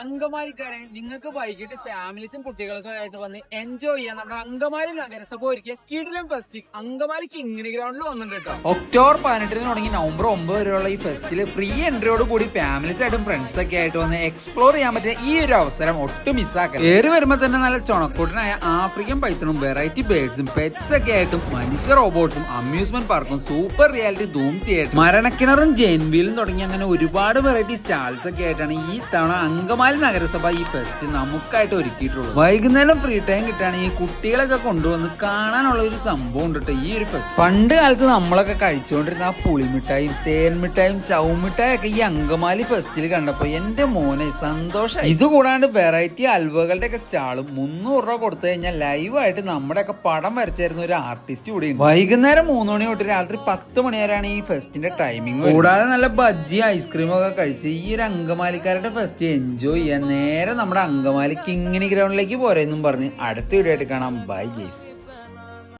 അങ്കമാലിക്കാരെ നിങ്ങൾക്ക് വൈകിട്ട് ഫാമിലീസും കുട്ടികൾക്കും ആയിട്ട് വന്ന് എൻജോയ് ചെയ്യാൻ നമ്മുടെ അങ്കമാലി നഗരസഭ ഒരുക്കിയ കിടിലം ഫെസ്റ്റ് അങ്കമാലി കിങ്ങിണി ഗ്രൗണ്ടിൽ വന്നിട്ടുണ്ട് കേട്ടോ. ഒക്ടോബർ പതിനെട്ടിന് തുടങ്ങി നവംബർ ഒമ്പത് വരെയുള്ള ഈ ഫെസ്റ്റിൽ ഫ്രീ എൻട്രിയോട് കൂടി ഫാമിലീസ് ആയിട്ടും ഫ്രണ്ട്സ് ഒക്കെ ആയിട്ട് വന്ന് എക്സ്പ്ലോർ ചെയ്യാൻ പറ്റിയ ഈ ഒരു അവസരം ഒട്ടും മിസ്സാക്കരുത് കയറി വരുമ്പോൾ തന്നെ നല്ല ചുണക്കൂട്ടനായ ആഫ്രിക്കൻ പൈത്തണും വെറൈറ്റി ബേഡ്സും പെറ്റ്സ് ഒക്കെ ആയിട്ടും മനുഷ്യ റോബോട്ട്സും അമ്യൂസ്മെന്റ് പാർക്കും സൂപ്പർ റിയാലിറ്റി ധൂം തിയേറ്റർ മരണക്കിണറും ജെൻവിലും തുടങ്ങി അങ്ങനെ ഒരുപാട് വെറൈറ്റി സ്റ്റാൾസ് ഒക്കെ ആയിട്ടാണ് ഈ തവണ അങ്കമാലി നഗരസഭ ഈ ഫെസ്റ്റ് നമുക്കായിട്ട് ഒരുക്കിയിട്ടുള്ളത്. വൈകുന്നേരം ഫ്രീ ടൈം കിട്ടുകയാണെങ്കിൽ കുട്ടികളൊക്കെ കൊണ്ടുവന്ന് കാണാനുള്ള ഒരു സംഭവം ഉണ്ട് ഈ ഒരു ഫെസ്റ്റ് പണ്ട് കാലത്ത് നമ്മളൊക്കെ കഴിച്ചുകൊണ്ടിരുന്ന ആ പുളിമിഠായും തേൻമിഠായും ചൗമിഠായും ഒക്കെ ഈ അങ്കമാലി ഫെസ്റ്റിൽ കണ്ടപ്പോൾ എന്റെ മോനെ സന്തോഷം ഇത് കൂടാണ്ട് വെറൈറ്റി അൽവകളുടെ ഒക്കെ സ്റ്റാളും മുന്നൂറ് രൂപ കൊടുത്തു കഴിഞ്ഞാൽ ലൈവായിട്ട് നമ്മുടെ ഒക്കെ പടം വരച്ചായിരുന്ന ഒരു ആർട്ടിസ്റ്റ് കൂടി വൈകുന്നേരം മൂന്ന് മണി തൊട്ട് രാത്രി പത്ത് മണി വരെയാണ് ഈ ഫെസ്റ്റിന്റെ ടൈമിംഗ് കൂടാതെ നല്ല ബജ്ജി ഐസ്ക്രീം ഒക്കെ കഴിച്ച് ഈ ഒരു അങ്കമാലിക്കാരുടെ ഫെസ്റ്റ് എൻജോയ് ചെയ്യാൻ നേരെ നമ്മുടെ അങ്കമാലി കിങ്ങിണി ഗ്രൗണ്ടിലേക്ക് പോരെന്നും പറഞ്ഞ് അടുത്ത വീഡിയോ ആയിട്ട് കാണാം. ബൈ ജെയ്സ്